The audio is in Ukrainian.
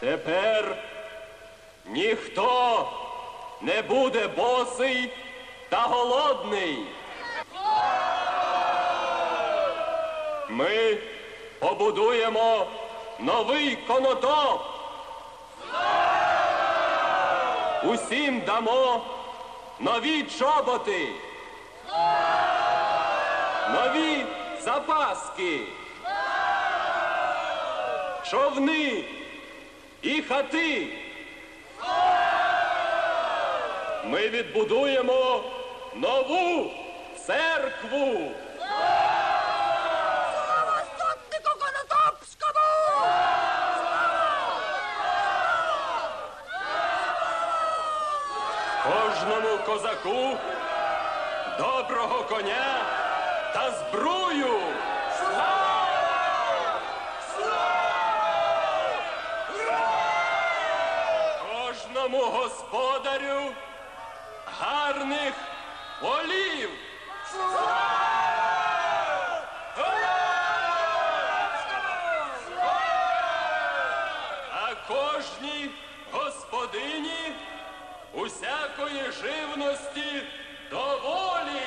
Тепер ніхто не буде босий та голодний. Ми побудуємо новий конотоп. Усім дамо нові чоботи. Нові запаски. Човни і хати. Ми відбудуємо нову церкву. Кожному козаку доброго коня та збрую. Кожному господарю гарних волів. А кожній господині усякої живності доволі.